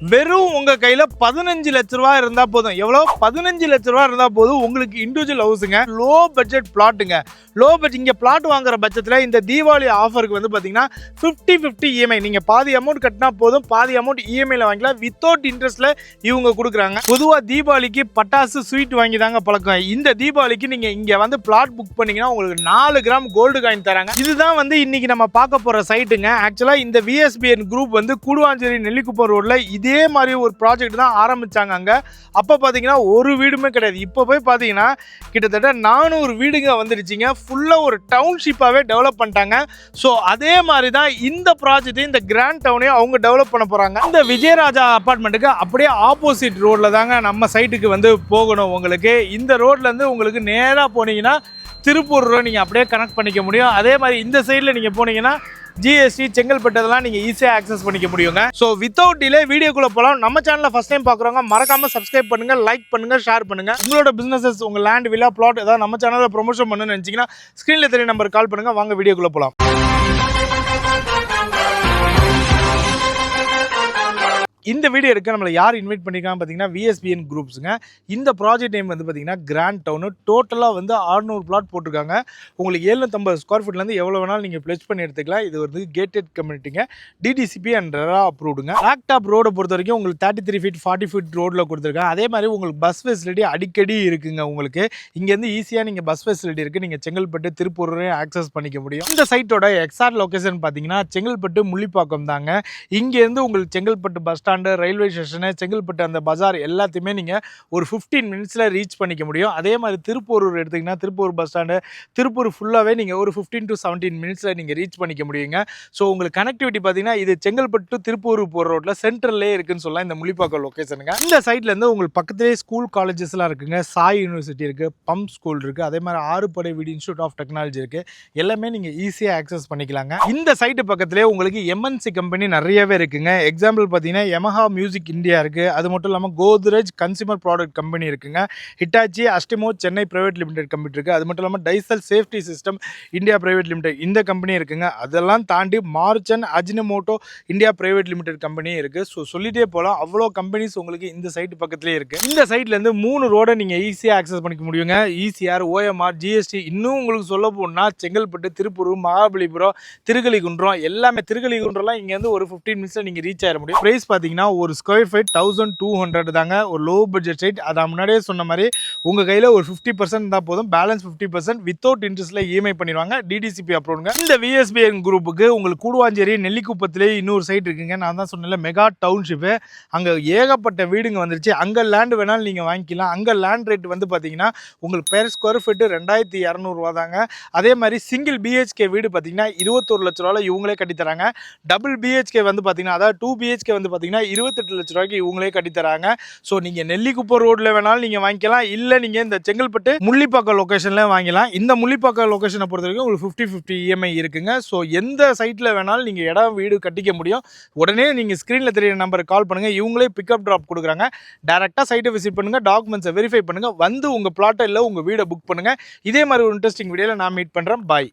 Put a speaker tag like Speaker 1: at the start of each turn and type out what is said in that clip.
Speaker 1: வெறும் உங்கள் கையில் பதினஞ்சு லட்ச ரூபா இருந்தால் போதும். எவ்வளோ? பதினஞ்சு லட்ச ரூபா இருந்தால் போதும் உங்களுக்கு இண்டிவிஜுவல் ஹவுஸுங்க லோ பட்ஜெட் பிளாட்டுங்க லோ பட்ஜெட் இங்கே பிளாட் வாங்குற பட்சத்தில் இந்த தீபாவளி ஆஃபருக்கு வந்து பார்த்தீங்கன்னா ஃபிஃப்டி ஃபிஃப்டி இஎம்ஐ நீங்கள் பாதி அமௌண்ட் கட்டினா போதும். பாதி அமௌண்ட் இஎம்ஐயில் வாங்கிக்கலாம். வித்தவுட் இன்ட்ரெஸ்ட்டில் இவங்க கொடுக்குறாங்க. பொதுவாக தீபாவளிக்கு பட்டாசு ஸ்வீட் வாங்கி தாங்க பழக்கம். இந்த தீபாவளிக்கு நீங்கள் இங்கே வந்து பிளாட் புக் பண்ணிங்கன்னா உங்களுக்கு நாலு கிராம் கோல்டு காயின் தராங்க. இதுதான் வந்து இன்னைக்கு நம்ம பார்க்க போகிற சைட்டுங்க ஆக்சுவலாக இந்த விஎஸ்பிஎன் குரூப் வந்து கூடுவாஞ்சேரி நெல்லிக்குப்பம் ரோட்டில் இது மாதிரி ஒரு ப்ராஜெக்ட் தான் ஆரம்பிச்சாங்க அங்கே. அப்போ பார்த்தீங்கன்னா ஒரு வீடுமே கிடையாது. இப்போ போய் பார்த்தீங்கன்னா கிட்டத்தட்ட நானூறு வீடுங்க வந்துடுச்சிங்க ஃபுல்லாக ஒரு டவுன்ஷிப்பாகவே டெவலப் பண்ணிட்டாங்க. ஸோ அதே மாதிரி தான் இந்த ப்ராஜெக்ட்டையும் இந்த கிராண்ட் டவுனையும் அவங்க டெவலப் பண்ண போகிறாங்க இந்த விஜயராஜா அப்பார்ட்மெண்ட்டுக்கு அப்படியே ஆப்போசிட் ரோட்டில் தாங்க நம்ம சைட்டுக்கு வந்து போகணும் உங்களுக்கு. இந்த ரோட்லேருந்து உங்களுக்கு நேராக போனீங்கன்னா திருப்பூர் நீங்கள் அப்படியே கனெக்ட் பண்ணிக்க முடியும். அதே மாதிரி இந்த சைடில் நீங்கள் போனீங்கன்னா ஜிஎஸ்டி செங்கல்பட்டதெல்லாம் நீங்கள் ஈஸியாக ஆக்சஸ் பண்ணிக்க முடியுங்க. ஸோ வித்தவுட் டிலே வீடியோக்குள்ளே போகலாம் நம்ம சேனலில் ஃபஸ்ட் டைம் பார்க்குறவங்க மறக்காம சப்ஸ்கிரைப் பண்ணுங்க லைக் பண்ணுங்க ஷேர் பண்ணுங்க. உங்களோட பிசினஸஸ் உங்க லேண்ட் வில்லா பிளாட் ஏதாவது நம்ம சேனலில் ப்ரொமோஷன் பண்ணணும்னு நினச்சிங்கன்னா ஸ்க்ரீனில் தெரிய நம்பர் கால் பண்ணுங்க. வாங்க வீடியோக்குள்ளே போகலாம் இந்த வீடியோ எடுக்க நம்மளை யார் இன்வைட் பண்ணியிருக்காங்க பார்த்தீங்கன்னா விஎஸ்பிஎன் குரூப்ஸுங்க இந்த ப்ராஜெக்ட் நேம் வந்து பார்த்தீங்கன்னா கிராண்ட் டவுனு டோட்டலாக வந்து 600 பிளாட் போட்டிருக்காங்க. உங்களுக்கு எழுநூத்தம்பது ஸ்கொயர் ஃபீட்லேருந்து எவ்வளோ வேணாலும் நீங்கள் ப்ளெச் பண்ணி எடுத்துக்கலாம். இது வந்து கேட்டட் கம்யூனிட்டிங்க டிடிசிபி அண்ட் ரெரா அப்ரூவ்டுங்க லேப்டாப் ரோடை பொறுத்த வரைக்கும் உங்களுக்கு thirty three feet forty feet ரோடில் கொடுத்துருக்காங்க. அதே மாதிரி உங்களுக்கு பஸ் ஃபெசிலிட்டி அடிக்கடி இருக்குங்க உங்களுக்கு. இங்கேருந்து ஈஸியாக நீங்கள் பஸ் ஃபெசிலிட்டி இருக்குது நீங்கள் செங்கல்பட்டு திருப்பூர் ஆக்சஸ் பண்ணிக்க முடியும். இந்த சைட்டோட எக்ஸாக்ட் லொக்கேஷன் பார்த்தீங்கன்னா செங்கல்பட்டு முள்ளிப்பாக்கம் தாங்க இங்கேருந்து உங்களுக்கு Chengalpattu bus stand railway station Chengalpattu அந்த பஜார் எல்லாத்தையுமே நீங்கள் ஒரு ஃபிஃப்டீன் மினிட்ஸில் ரீச் பண்ணிக்க முடியும். அதே மாதிரி திருப்பூர் எடுத்திங்கன்னா திருப்பூர் பஸ் ஸ்டாண்டு திருப்பூர் ஃபுல்லாகவே நீங்கள் ஒரு ஃபிஃப்டீன் டு செவன்டீன் மினிட்ஸில் நீங்கள் ரீச் பண்ணிக்க முடியுங்க. ஸோ உங்களுக்கு கனெக்டிவிட்டி பார்த்தீங்கன்னா இது செங்கல்பட்டு திருப்பூர் போகிற ரோட்டில் சென்ட்ரல்லே இருக்குன்னு சொல்லலாம் இந்த முள்ளிப்பாக்கம் லொக்கேஷனுங்க இந்த சைட்லேருந்து உங்களுக்கு பக்கத்துலேயே ஸ்கூல் காலேஜஸ்லாம் இருக்குங்க. சாய் யூனிவர்சிட்டி இருக்குது பம்ப் ஸ்கூல் இருக்குது அதே மாதிரி ஆறுபடை வீடு இன்ஸ்டியூட் ஆஃப் டெக்னாலஜி இருக்குது எல்லாமே நீங்கள் ஈஸியாக ஆக்சஸ் பண்ணிக்கலாங்க. இந்த சைட்டு பக்கத்துலேயே உங்களுக்கு எம்என்சி கம்பெனி நிறையவே இருக்குங்க. எக்ஸாம்பிள் பார்த்தீங்கன்னா யமஹா மியூசிக் இந்தியா இருக்குது அது மட்டும் இல்லாமல் கோத்ரேஜ் கன்சியூமர் ப்ராடக்ட் கம்பெனி இருக்குங்க. Hitachi Astemo Chennai private limited company இருக்குது அது மட்டும் இல்லாமல் Daicel safety system India private limited இந்த கம்பெனி இருக்குங்க. அதெல்லாம் தாண்டி மார்ச்சன் அஜினமோட்டோ இந்தியா ப்ரைவேட் லிமிடெட் கம்பெனியும் இருக்குது ஸோ சொல்லிட்டே போகலாம் அவ்வளோ கம்பெனிஸ் உங்களுக்கு இந்த சைட்டு பக்கத்துலேயே இருக்குது இந்த சைட்லேருந்து மூணு ரோடை நீங்கள் ஈஸியாக ஆக்சஸ் பண்ணிக்க முடியுங்க. ஈசிஆர் ஓஎம்ஆர் ஜிஎஸ்டி இன்னும் உங்களுக்கு சொல்ல போனால் செங்கல்பட்டு திருப்பூர் மகாபலிபுரம் திருக்கலிகுன்றம் எல்லாமே திருக்கலிகுன்றம்லாம் இங்கேருந்து ஒரு ஃபிஃப்டீன் மினிட்ஸில் நீங்கள் ரீச் ஆகிட முடியும். ப்ரைஸ் பார்த்தீங்கன்னா ஒரு square feet thousand two hundred தாங்க. ஒரு லோ பட்ஜெட் சைட் அதை முன்னாடியே சொன்ன மாதிரி உங்கள் கையில் ஒரு ஃபிஃப்டி பர்சன்ட் தான் போதும். பேலன்ஸ் ஃபிஃப்டி பர்சன்ட் வித்தவுட் இன்ட்ரெஸ்ட்டில் இஎம்ஐ பண்ணிடுவாங்க. டிடிசிபி அப்ரூவ்ங்க இந்த விஎஸ்பிஎன் குரூப்புக்கு உங்களுக்கு கூடுவாஞ்சேரி நெல்லிக்குப்பத்திலே இன்னொரு சைட் இருக்குங்க. நான் தான் சொன்னேன்ல மெகா டவுன்ஷிப்பு அங்கே ஏகப்பட்ட வீடுங்க வந்துருச்சு. அங்கே லேண்ட் வேணாலும் நீங்கள் வாங்கிக்கலாம். அங்கே லேண்ட் ரேட் வந்து பார்த்தீங்கன்னா உங்களுக்கு பெர் ஸ்கொயர் ஃபீட்டு ரெண்டாயிரத்தி இரநூறுவா தாங்க. அதே மாதிரி சிங்கிள் பிஹெச்கே வீடு பார்த்தீங்கன்னா இருபத்தொரு லட்ச ரூபாவில் இவங்களே கட்டித்தராங்க. டபுள் பிஹெச்கே வந்து பார்த்தீங்கன்னா அதாவது டூ பிஹெச்கே வந்து பார்த்தீங்கன்னா இருபத்தெட்டு லட்ச ரூபாய்க்கு இவங்களே கட்டித்தராங்க. ஸோ நீங்கள் நெல்லிக்குப்பம் ரோட்டில் வேணாலும் நீங்கள் வாங்கிக்கலாம். இல்லை நீங்கள் இந்த செங்கல்பட்டு முள்ளிப்பாக்கம் லொக்கேஷனில் வாங்கிக்கலாம். இந்த முள்ளிப்பாக்கம் லொக்கேஷனை பொறுத்த வரைக்கும் உங்களுக்கு ஃபிஃப்டி ஃபிஃப்டி இஎம்ஐ இருக்குங்க. ஸோ எந்த சைட்டில் வேணாலும் நீங்கள் இடம் வீடு கட்டிக்க முடியும். உடனே நீங்கள் ஸ்க்ரீனில் தெரியுற நம்பருக்கு கால் பண்ணுங்கள் இவங்களே பிக்கப் ட்ராப் கொடுக்குறாங்க. டேரெக்டாக சைட்டை விசிட் பண்ணுங்கள் டாக்குமெண்ட்ஸை வெரிஃபை பண்ணுங்கள் வந்து உங்கள் பிளாட்டை இல்லை உங்கள் வீடை புக் பண்ணுங்கள் இதே மாதிரி ஒரு இன்ட்ரெஸ்டிங் வீடியோவில் நான் மீட் பண்ணுறேன் பாய்